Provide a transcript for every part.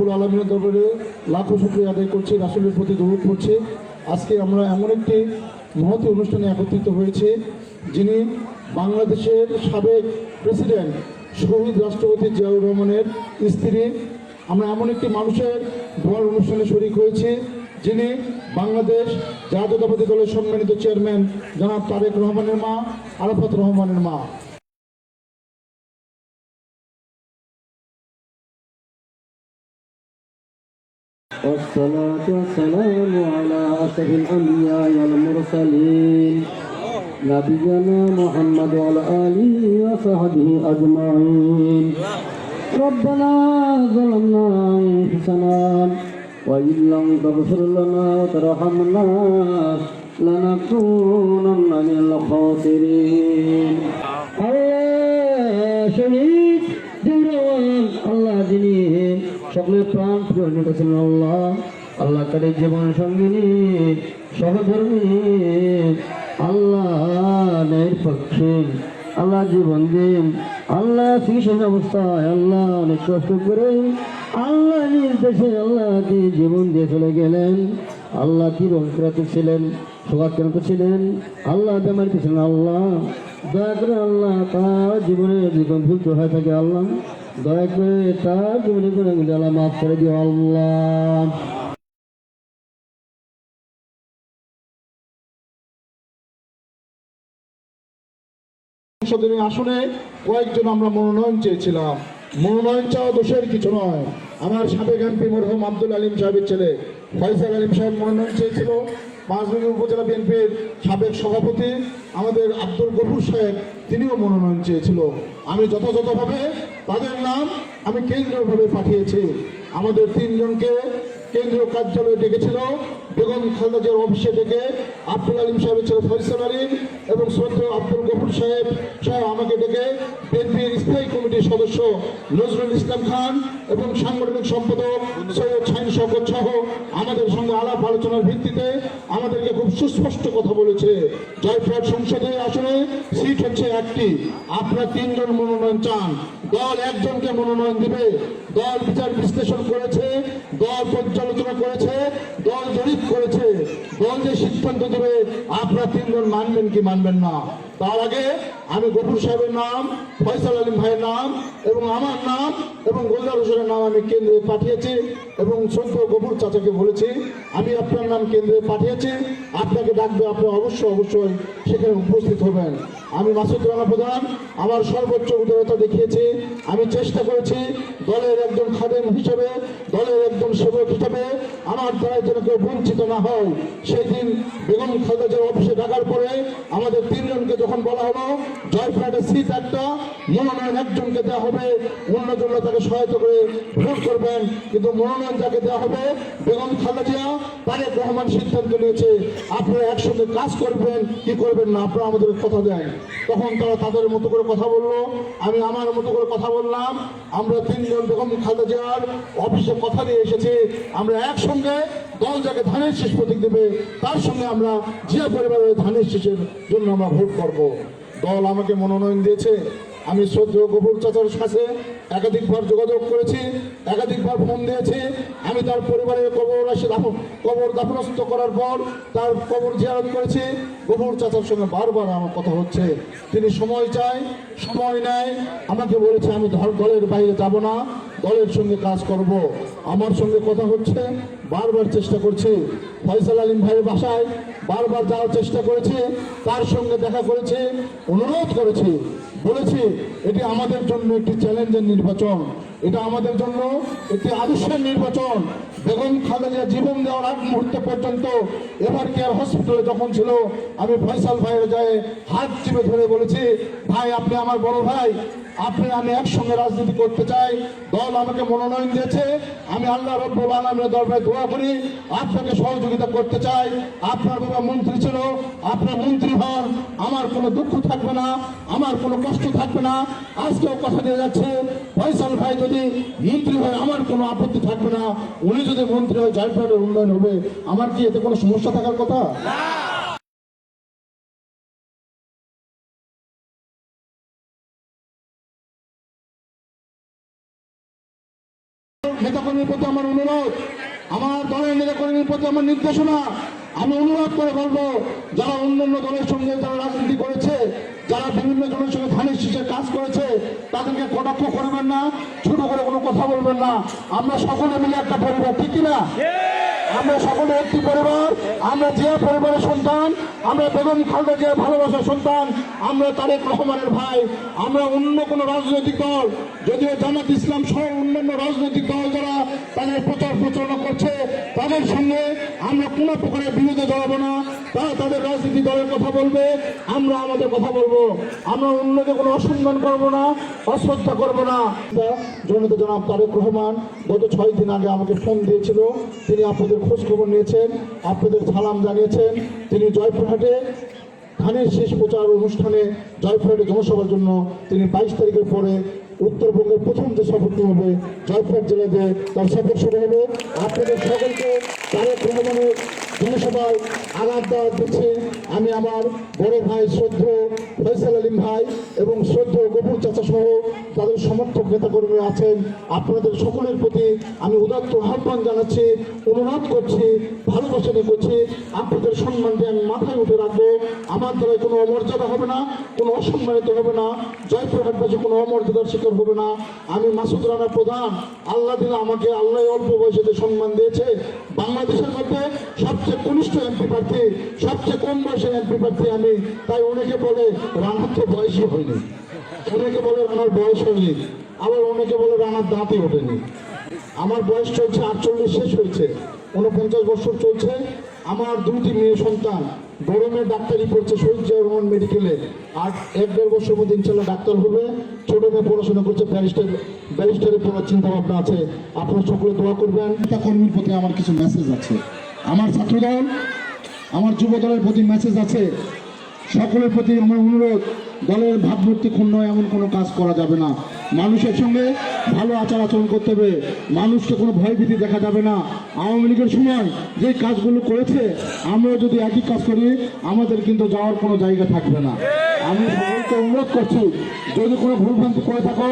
রব্বুল আলমীর দরবারে লাখো শুক্রিয়া আদায় করছি, রাসুলের প্রতি দৌড় করছি আজকে আমরা এমন একটি মহতি অনুষ্ঠানে একত্রিত হয়েছি, যিনি বাংলাদেশের সাবেক প্রেসিডেন্ট শহীদ রাষ্ট্রপতি জিয়াউর রহমানের স্ত্রী। আমরা এমন একটি মানুষের দোয়ার অনুষ্ঠানে শরিক হয়েছি, যিনি বাংলাদেশ জাতীয়তাবাদী দলের সম্মানিত চেয়ারম্যান জনাব তারেক রহমানের মা, আরাফাত রহমানের মা। والصلاة والسلام على أشرف الأنبياء والمرسلين نبينا محمد وعلى آله وصحبه أجمعين ربنا ظلمنا أنفسنا وإن لم تغفر لنا وترحمنا لنكونن من الخاسرين সকলের প্রাণ প্রিয় নিতেছেন আল্লাহ। আল্লাহ তার জীবন সঙ্গিনী, সহধর্মী। আল্লাহ ন্যায়ের পক্ষে, আল্লাহ জীবন দিন, আল্লাহ চিকিৎসা অবস্থায় আল্লাহ অনেক কষ্ট করে, আল্লাহ নির্দেশে আল্লাহ তিনি জীবন দিয়ে চলে গেলেন। আল্লাহ কি রংক্রান্ত ছিলেন শোকাক্রান্ত ছিলেন? আল্লাহ বেমারিতে ছিলেন আল্লাহ। দয়া করে আল্লাহ তার জীবনে কোনো ভুল হয়ে থাকে আল্লাহ দয়া করে জীবনে কোনো আল্লাহ মাফ করে দিও আল্লাহ। আসনে কয়েকজন আমরা মনোনয়ন চেয়েছিলাম। মনোনয়ন চাওয়া দোষের কিছু নয়। আমার সাবেক এমপি মরহুম আব্দুল আলিম সাহেবের ছেলে ফয়সাল আলিম সাহেব মনোনয়ন চেয়েছিল। পাঁচবিবি উপজেলা বিএনপির সাবেক সভাপতি আমাদের আব্দুল গফুর সাহেব, তিনিও মনোনয়ন চেয়েছিল। আমি যথাযথভাবে তাদের নাম আমি কেন্দ্রীয়ভাবে পাঠিয়েছি। আমাদের তিনজনকে কেন্দ্রীয় কার্যালয়ে ডেকেছিল। বেগম খালদাজের অফিসে ডেকে আব্দুল আলিম সাহেবের ছিল ফয়সাল আলিম এবং সৈয়দ আব্দুল গফুর সাহেব সাহেব আমাকে ডেকে বিএনপির স্থায়ী কমিটির সদস্য নজরুল ইসলাম খান এবং সাংগঠনিক সম্পাদক সৈয়দ শাহিন শওকত সহ আমাদের সঙ্গে আলাপ আলোচনার ভিত্তিতে আমাদেরকে খুব সুস্পষ্ট কথা বলেছে। জয়পুরহাট সংসদে আসলে সিট হচ্ছে একটি। আপনারা তিনজন মনোনয়ন চান। দল একজনকে মনোনয়ন দিবে। দল বিচার বিশ্লেষণ করেছে, দল পর্যালোচনা করেছে, দল জরিপ করেছে। দল যে সিদ্ধান্ত দেবে, আপনারা তিনজন মানবেন কি মানবেন না? তার আগে আমি গফুর সাহেবের নাম, ফয়সাল আলিম ভাইয়ের নাম এবং আমার নাম এবং গোলদার হোসেনের নাম আমি কেন্দ্রে পাঠিয়েছি এবং সত্য গফুর চাচাকে বলেছি, আমি আপনার নাম কেন্দ্রে পাঠিয়েছি। আপনাকে ডাকবে আপনি অবশ্যই অবশ্যই সেখানে উপস্থিত হবেন। আমি মাসুদ রানা প্রধান, আমার সর্বোচ্চ উদারতা দেখিয়েছি। আমি চেষ্টা করেছি দলের একজন খাদেম হিসেবে, দলের একজন সেবক হিসেবে আমার দ্বারা যেন কেউ বঞ্চিত না হয়। সেদিন বেগম খালেদা অফিসে ডাকার পরে আমাদের তিনজনকে যখন বলা হলো জয়ফ্রাটের সিট একটা মনোনয়ন একজনকে দেওয়া হবে, অন্যজন তাকে সহায়তা করে ভোট করবেন। কিন্তু মনোনয়ন যাকে দেওয়া হবে, বেগম খালেদা জিয়া, তারেক রহমান সিদ্ধান্ত নিয়েছে আপনারা একসঙ্গে কাজ করবেন, কি করবেন না, আপনারা আমাদের কথা দেন। তখন তারা তাদের মতো করে কথা বলল, আমি আমার মতো করে কথা বললাম, আমরা তিনজন বেগম খালেদা জিয়ার অফিসে কথা দিয়ে এসেছি, আমরা একসঙ্গে দল যাকে ধানের শেষ প্রতীক দেবে, তার সঙ্গে আমরা জিয়া পরিবারের ধানের শেষের জন্য আমরা ভোট করব। দল আমাকে মনোনয়ন দিয়েছে আমি শ্রদ্ধেয় গোপুর চাচার কাছে একাধিকবার যোগাযোগ করেছি, একাধিকবার ফোন দিয়েছি। আমি তার পরিবারের কবর আসে দাফন, কবর দাফনস্থ করার পর তার কবর জিয়ারত করেছি। গোপুর চাচার সঙ্গে বারবার আমার কথা হচ্ছে। তিনি সময় চায়, সময় নেয়। আমাকে বলেছে, আমি ধর দলের বাইরে যাব না, দলের সঙ্গে কাজ করব। আমার সঙ্গে কথা হচ্ছে, বারবার চেষ্টা করছি। ফয়সাল আলিম ভাইয়ের বাসায় বারবার যাওয়ার চেষ্টা করেছি। তার সঙ্গে দেখা করেছি, অনুরোধ করেছি। বলেছি, এটি আমাদের জন্য একটি চ্যালেঞ্জের নির্বাচন। এটা আমাদের জন্য একটি আদর্শের নির্বাচন। বেগম খালেদা জীবন দেওয়ার আগ মুহূর্ত পর্যন্ত এবার কেয়ার হসপিটালে যখন ছিল, আমি ফয়সাল ভাইয়ের যায় হাত চিপে ধরে বলেছি, ভাই, আপনি আমার বড় ভাই, আপনি আমি একসঙ্গে রাজনীতি করতে চাই। দল আমাকে মনোনয়ন দিয়েছে, আমি আল্লাহ রব্বুল আলমের দরবারে দোয়া করি, আপনাকে সহযোগিতা করতে চাই। আপনার বাবা মন্ত্রী ছিল, আপনার মন্ত্রী হন আমার কোনো দুঃখ থাকবে না, আমার কোনো কষ্ট থাকবে না, আজকেও কথা দিয়ে যাচ্ছে। ফয়সাল ভাই যদি মন্ত্রী হয় আমার কোনো আপত্তি থাকবে না, উনি যদি মন্ত্রী হয় জয়পুরের উন্নয়ন হবে, আমার কি এতে কোনো সমস্যা থাকার কথা? নেতাকর্মীর প্রতি আমার অনুরোধ, আমার দলের নেতাকর্মীর প্রতি আমার নির্দেশনা, আমি অনুরোধ করে বলব, যারা অন্যান্য দলের সঙ্গে যারা রাজনীতি করেছে, যারা বিভিন্ন জনের সঙ্গে ধানের শীষের কাজ করেছে, তাদেরকে কটাক্ষ করবেন না, ছোট করে কোনো কথা বলবেন না। আমরা সকলে মিলে একটা পরিবার, ঠিক কিনা? আমরা সকলে একটি পরিবার, আমরা যে পরিবারের সন্তান, আমরা বেগম খালদা জিয়ার ভালোবাসার সন্তান, আমরা তারেক রহমানের ভাই, আমরা অন্য কোনো রাজনৈতিক দল, যদিও জামাত ইসলাম সহ অন্যান্য রাজনৈতিক দল যারা তাদের প্রচার প্রচারণা করছে, তাদের সঙ্গে আমরা কোনো প্রকারের বিরোধে দাঁড়াবো না। তারা তাদের রাজনীতি দলের কথা বলবে, আমরা আমাদের কথা বলব। আমরা অন্যকে কোনো অসম্মান করব না, অশ্রদ্ধা করব না। জনতা জনাব তারেক রহমান গত ছয় দিন আগে আমাকে ফোন দিয়েছিল। তিনি আপনাদের খোঁজখবর নিয়েছেন, আপনাদের সালাম জানিয়েছেন। তিনি জয়পুরহাটে ধানের শেষ প্রচার অনুষ্ঠানে জয়পুরহাটে জনসভার জন্য তিনি বাইশ তারিখের পরে উত্তরবঙ্গের প্রথম যে সফরটি হবে, জয়পুরহাট জেলাতে তার সফর শুরু হবে। আপনাদের সকলকে তারেক রহমানের জনসভায় আঘাত দেওয়া দিচ্ছি আমি আমার বড় ভাই শ্রদ্ধ আলিম ভাই এবং শ্রদ্ধ গফুর চাচা সহ তাদের সমর্থক নেতাকর্মী আছেন। আপনাদের সকলের প্রতি আমি উদাত্ত আহ্বান জানাচ্ছি, অনুরোধ করছি, ভালোবাসা নিয়ে করছি। আপনাদের সম্মান দিয়ে আমি মাথায় উঠে রাখব। আমার দ্বারা কোনো অমর্যাদা হবে না, কোনো অসম্মানিত হবে না জয়পুর জয়পুরহাটবাসী কোনো অমর্যাদার শিকার হবে না। আমি মাসুদ রানা প্রধান, আল্লাহ দিলে আমাকে আল্লাহ অল্প বয়সেতে সম্মান দিয়েছে, বাংলাদেশের মধ্যে সবচেয়ে কনিষ্ঠ এমপি প্রার্থী সবচেয়ে কম বয়সের এমপি প্রার্থী আমি, তাই অনেকে বলে রানার তো বয়সই হয়নি। অনেকে বলে রানার বয়স হয়নি। আবার অনেকে বলে রানার দাঁতই ওঠেনি। আমার বয়স চলছে আটচল্লিশ, শেষ হয়েছে। উনপঞ্চাশ বছর চলছে। আমার দুটি মেয়ে সন্তান। মেয়ে ডাক্তারি পড়ছে শহীদ জিয়া রহমান মেডিকেলে আর এক দেড় বছর মধ্যে ইনশাল্লাহ ডাক্তার হবে। ছোট মেয়ে পড়াশোনা করছে ব্যারিস্টার ব্যারিস্টারে পড়ার চিন্তা ভাবনা আছে? আপনারা সকলে দোয়া করবেন। কর্মীর প্রতি আমার কিছু মেসেজ আছে। আমার ছাত্রদল, আমার যুব দলের প্রতি মেসেজ আছে। সকলের প্রতি আমার অনুরোধ, দলের ভাবমূর্তি ক্ষুণ্ণ এমন কোনো কাজ করা যাবে না। মানুষের সঙ্গে ভালো আচার আচরণ করতে হবে। মানুষকে কোনো ভয়ভীতি দেখা যাবে না। আওয়ামী লীগের সময় যে কাজগুলো করেছে, আমরা যদি একই কাজ করি, আমাদের কিন্তু যাওয়ার কোনো জায়গা থাকবে না। আমি সকলকে অনুরোধ করছি, যদি কোনো ভুলভ্রান্তি করে থাকো,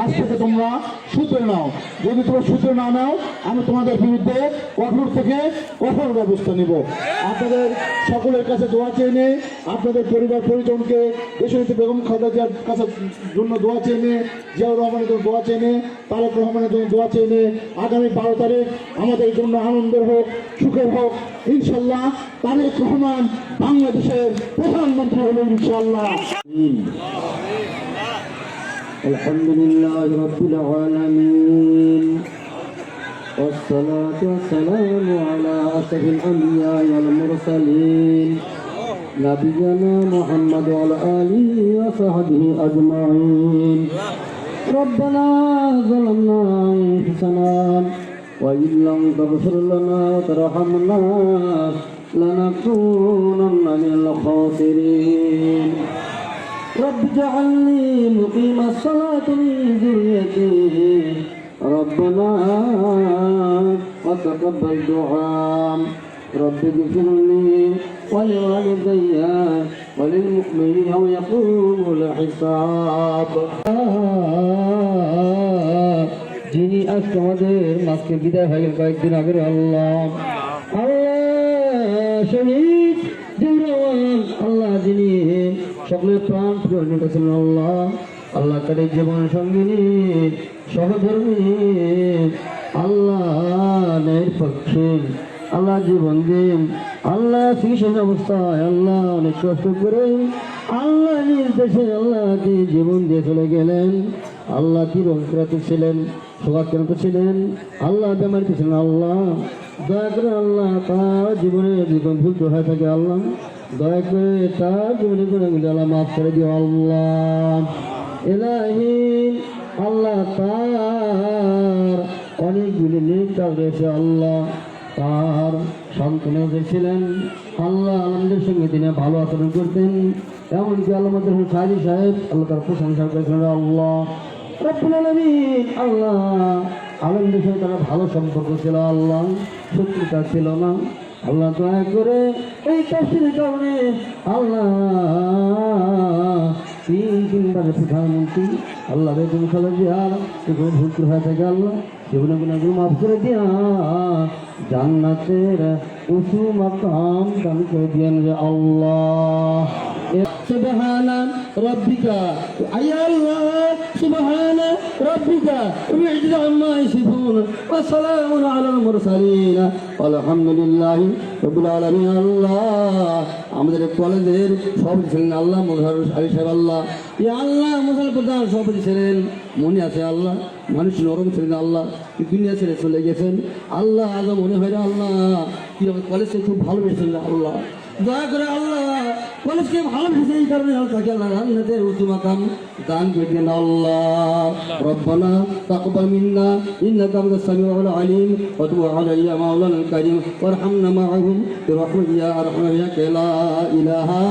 আজ থেকে তোমরা সূত্রে নাও। যদি তোমরা সূত্রে না নাও, আমি তোমাদের বিরুদ্ধে কঠোর থেকে কঠোর ব্যবস্থা নিব। আপনাদের সকলের কাছে দোয়া চেয়ে নিয়ে আপনাদের পরিবার পরিজনকে দেশনীতি বেগম খালেদা জিয়ার কাছে জন্য দোয়া চেয়ে নিয়ে জিয়াউর রহমানের জন্য দোয়া চেয়ে নিয়ে তারেক রহমানের জন্য দোয়া চেয়ে নিয়ে আগামী বারো তারিখ আমাদের জন্য আনন্দের হোক সুখের হোক ইনশাল্লাহ তারেক রহমান বাংলাদেশের প্রধানমন্ত্রী হবেন ইনশাল্লাহ الحمد لله رب العالمين والصلاة والسلام على أشرف الأنبياء والمرسلين. نبينا محمد وعلى آله وصحبه أجمعين. ربنا ظلمنا أنفسنا وإن لم تغفر لنا وترحمنا لنكونن من الخاسرين. رب اجعلني مقيم الصلاة من ذريتي. ربنا وتقبل دعاء رب اغفر لي ولوالدي وللمؤمنين يوم يقوم الحساب যিনি আজকে আমাদের মাঝকে বিদায় হয়ে গেল কয়েকদিন আগে আল্লাহ আল্লাহ শহীদ জিবরান আল্লাহ যিনি সকলের প্রাণ প্রিয় নেতা ছিলেন আল্লাহ আল্লাহ তাদের জীবন সঙ্গিনী, সহধর্মী, আল্লাহ ন্যায়ের পক্ষে, আল্লাহ জীবন দিন, আল্লাহ চিকিৎসা অবস্থায়, আল্লাহ অনেক কষ্ট করে, আল্লাহ নিজ দেশে আল্লাহ জীবন দিয়ে চলে গেলেন। আল্লাহ কি রংক্রান্ত ছিলেন শোকাক্রান্ত ছিলেন, আল্লাহ বেমারিতে ছিলেন আল্লাহ। দয়া করে আল্লাহ তার জীবনে জীবন ভুল হয়ে থাকে আল্লাহ। দয়া করে তার জীবনে গুণাগুলি আল্লাহ মাফ করে দিও আল্লাহ। এলাহি আল্লাহ তার। অনেকগুলি নেক রয়েছে আল্লাহ তার। সন্তান ছিলেন, আল্লাহ আলমদের সঙ্গে তিনি ভালো আচরণ করতেন। এমনকি মধ্যে সাজি সাহেব আল্লাহ তার প্রশংসা করেছিলেন আল্লাহ আল্লাহ আলমদের সঙ্গে তারা ভালো সম্পর্ক ছিল, আল্লাহ শত্রুতা ছিল না। আল্লাহ দয়া করে এই কাশির কারণে আল্লাহ তিন তিনবারের প্রধানমন্ত্রী আল্লাহ বেগুন খালে দিয়া সেগুলো ভুল হয়ে থাকে আল্লাহ সেগুলো গুণাগুলো মাফ করে দিয়া জান্নাতের উঁচু মাকাম দান করে দিয়েন যে আল্লাহ সুবহানান রব্বিকা আয়া আল্লাহ سبحان ربك رب عما يصفون وسلام على المرسلين والحمد لله رب العالمين الله আমাদের কলেজের সভাপতি ছিলেন আল্লাহ মনোহর আলী সাহেব আল্লাহ ইয়া আল্লাহ মুসল প্রধান সভাপতি ছিলেন মনে আছে আল্লাহ মানুষ নরম ছিলেন আল্লাহ কি দুনিয়া ছেড়ে চলে গেছেন আল্লাহ আজ মনে হয় না আল্লাহ কি আমার কলেজকে খুব ভালোবেসেছেন আল্লাহ দয়া করে আল্লাহ মানুষকে ভালোবেসে এই কারণে থাকে রান্নাতে উঁচু মাকাম দান করবেন আল্লাহ। রব্বানা তাকবাল মিন্না, ইন্নাকা আনতাস সামিউল আলিম ওয়া আলাইয়া মাওলানা কারীম ওয়ারহামনা মা'আহুম বিরহমাতিকা ইয়া আরহামার ইলাহা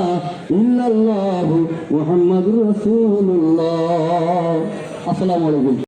ইল্লাল্লাহু মুহাম্মাদুর রাসূলুল্লাহ। আসসালামু আলাইকুম।